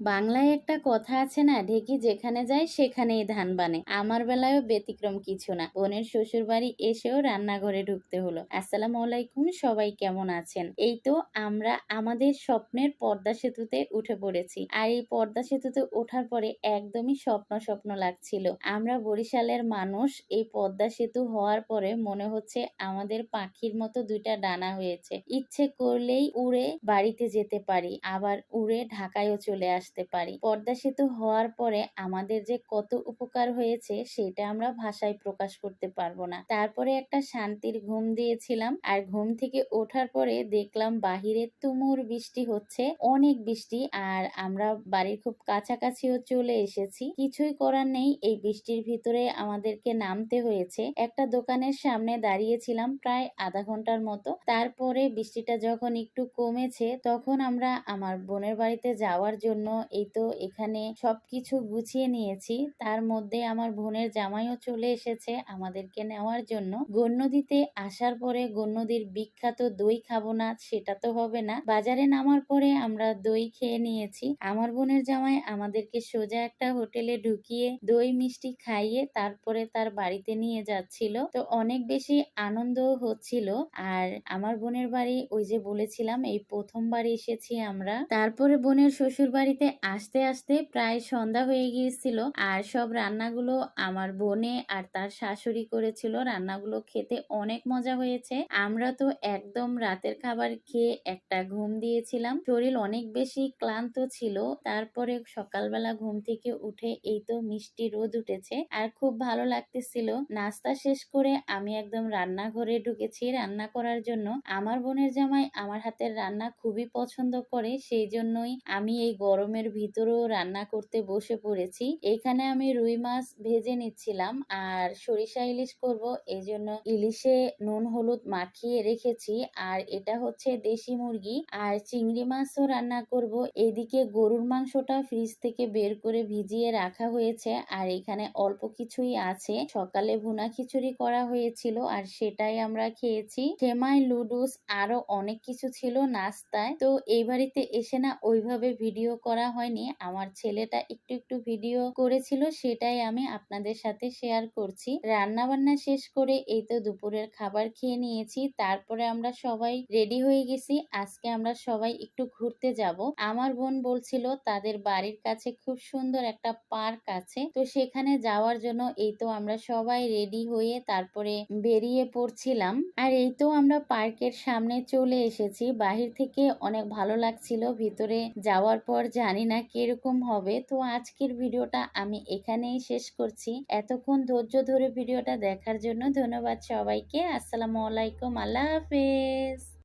বাংলায় একটা কথা আছে না, ঢেকি যেখানে যায়, সেখানেই ধান বানে। আমার বেলায়ও ব্যতিক্রম কিছু না। বোনের শ্বশুর বাড়ি এসেও রান্নাঘরে ঢুকতে হলো। আসসালামু আলাইকুম, সবাই কেমন আছেন? এই তো আমরা আমাদের স্বপ্নের পর্দা সেতুতে উঠে পড়েছি। আর এই পর্দা সেতুতে ওঠার পরে একদমই স্বপ্ন স্বপ্ন লাগছিল। আমরা বরিশালের মানুষ, এই পদ্মা সেতু হওয়ার পরে মনে হচ্ছে আমাদের পাখির মতো দুইটা ডানা হয়েছে। ইচ্ছে করলেই উড়ে বাড়িতে যেতে পারি। আবার উড়ে ঢাকায়ও চলে আসতে পারি। পর্দা সেতু হওয়ার পরে আমাদের যে কত উপকার হয়েছে সেটা আমরা ভাষায় প্রকাশ করতে পারব না। তারপরে একটা শান্তির ঘুম দিয়েছিলাম আর ঘুম থেকে ওঠার পরে দেখলাম বাহিরে তুমুর বৃষ্টি হচ্ছে, অনেক বৃষ্টি আর আমরা বাড়ির খুব কাছাকাছিও চলে এসেছি। কিছুই করার নেই, এই বৃষ্টির ভিতরে আমাদেরকে নামতে হয়েছে। একটা দোকানের সামনে দাঁড়িয়েছিলাম প্রায় আধা ঘণ্টার মতো। তারপরে বৃষ্টিটা যখন একটু কমেছে তখন আমরা আমার বোনের বাড়িতে যাওয়ার জন্য এই তো এখানে সবকিছু গুছিয়ে নিয়েছি। তার মধ্যে আমার বোনের জামাইও চলে এসেছে আমাদেরকে নেওয়ার জন্য। গণ্যদিতে আসার পরে গণ্যদির বিখ্যাত দই খাব না, সেটা তো হবে না। বাজারে নামার পরে আমরা দই খেয়ে নিয়েছি। আমার বোনের জামাই আমাদেরকে সোজা একটা হোটেলে ঢুকিয়ে দই মিষ্টি খাইয়ে তারপরে তার বাড়িতে নিয়ে যাচ্ছিল। তো অনেক বেশি আনন্দ হচ্ছিল। আর আমার বোনের বাড়ি ওই যে বলেছিলাম, এই প্রথমবার এসেছি আমরা। তারপরে বোনের শ্বশুর বাড়িতে আসতে আসতে প্রায় সন্ধ্যা হয়ে গিয়েছিল আর সব রান্নাগুলো আমার বোনে আর তার শাশুড়ি করেছিল। রান্নাগুলো খেতে অনেক মজা হয়েছে। আমরা তো একদম রাতের খাবার খেয়ে একটা ঘুম দিয়েছিলাম। শরীর অনেক বেশি ক্লান্ত ছিল। তারপরে সকালবেলা ঘুম থেকে উঠে এই তো মিষ্টি রোদ উঠেছে আর খুব ভালো লাগতেছিল। নাস্তা শেষ করে আমি একদম রান্নাঘরে ঢুকেছি রান্না করার জন্য। আমার বোনের জামাই আমার হাতের রান্না খুবই পছন্দ করে, সেই জন্যই আমি এই গরমের ভিতরেও রান্না করতে বসে পড়েছি। এখানে আমি রুই মাছ ভেজে নিচ্ছিলাম আর সরিষা ইলিশ করব। এই জন্য ইলিশে নুন, হলুদ মাখিয়ে রেখেছি। আর এটা হচ্ছে দেশি মুরগি আর চিংড়ি মাছও রান্না করব। এদিকে গরুর মাংসটা ফ্রিজ থেকে বের করে ভিজিয়ে রাখা হয়েছে আর এখানে অল্প কিছুই আছে। সকালে ভুনা খিচুড়ি করা হয়েছিল আর সেটাই আমরা খেয়েছি। সেমাই, লুডুস আরও অনেক কিছু ছিল নাস্তায়। তো এই বাড়িতে এসে না ওইভাবে ভিডিও করা হয়নি। আমার ছেলেটা একটু একটু ভিডিও করেছিল, সেটাই আমি আপনাদের সাথে শেয়ার করছি। রান্না বান্না শেষ করে এই তো দুপুরের খাবার খেয়ে নিয়েছি। তারপরে আমরা সবাই রেডি হয়ে গেছি। আজকে আমরা সবাই একটু ঘুরতে যাব। আমার বোন বলছিল, তাদের বাড়ির কাছে খুব সুন্দর একটা পার্ক আছে। তো সেখানে যাওয়ার জন্য এই তো আমরা সবাই রেডি হয়ে তারপরে বেরিয়ে পড়ছিলাম। আর এই তো আমরা পার্কের সামনে চলে এসেছি। বাহির থেকে অনেক ভালো লাগছিল। ভিতরে যাওয়ার পর জানি না কীরকম হবে। তো আজকের ভিডিওটা আমি এখানেই শেষ করছি। এতক্ষণ ধৈর্য ধরে ভিডিওটা দেখার জন্য ধন্যবাদ সবাইকে। আসসালামু আলাইকুম। আল্লাহ হাফেজ।